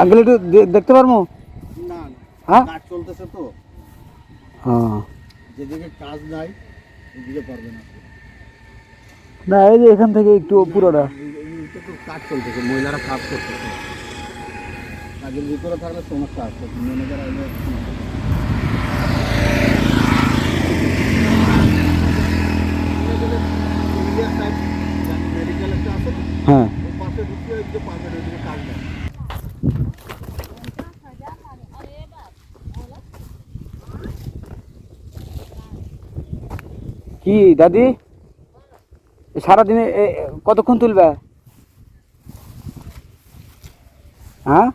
Uncle একটু দেখতে পারব? না হ্যাঁ? কাজ চলতেছে তো। হ্যাঁ। যেদিকে কাজ নাই ওইদিকে পারবে না। না এই যে এখান থেকে একটু পুরোটা। কাজ চলতেছে মহিলারা কাজ করতেছে। কাজের ভিতরে থাকলে সমস্যা আছে ম্যানেজার হ্যাঁ। ওই পাশে ঢুকে ওইদিকে কাজ নেই। কি দাদি? সারাদিনে কতক্ষণ তুলবে? হ্যাঁ?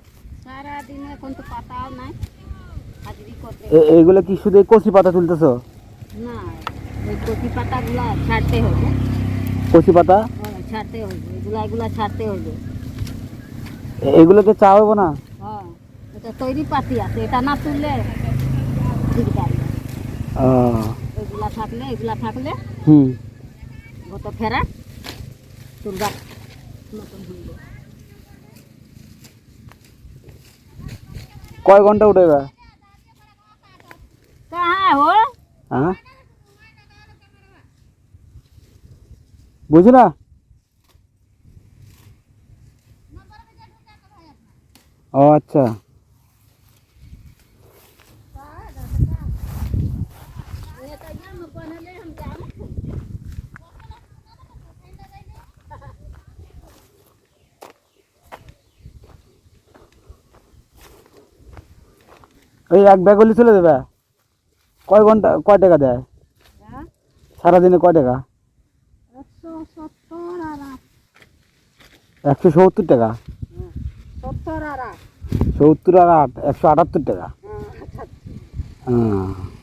সারাদিন এখন তো পাতাও নাই হাজিরি করতে। এ- এইগুলো কি শুধু কচি পাতা তুলতেছো? কচি পাতাগুলা ছাড়তে হবে। কচি পাতা? হ্যাঁ, ছাড়তে হবে এগুলা এগুলা ছাড়তে হবে এ- এগুলোতে চা হব না? হ্যাঁ এটা তৈরি পাতি আছে এটা না তুললে এগুলা থাকলে এগুলা থাকলে হুম। গত ফেরা তুলবা নতুন হইবে কয় ঘণ্টা উঠেবে কাহা হো হ্যাঁ? বুঝি ও আচ্ছা। ওই এক ব্যাগ হলে চলে দেবে? কয় ঘণ্টা কয় টাকা দেয়? হ্যাঁ? সারাদিনে কয় টাকা? একশো সত্তর একশো টাকা? সত্তর আর আট? সত্তর আর আট একশো আটাত্তর টাকা। হ্যাঁ আচ্ছা হ্যাঁ।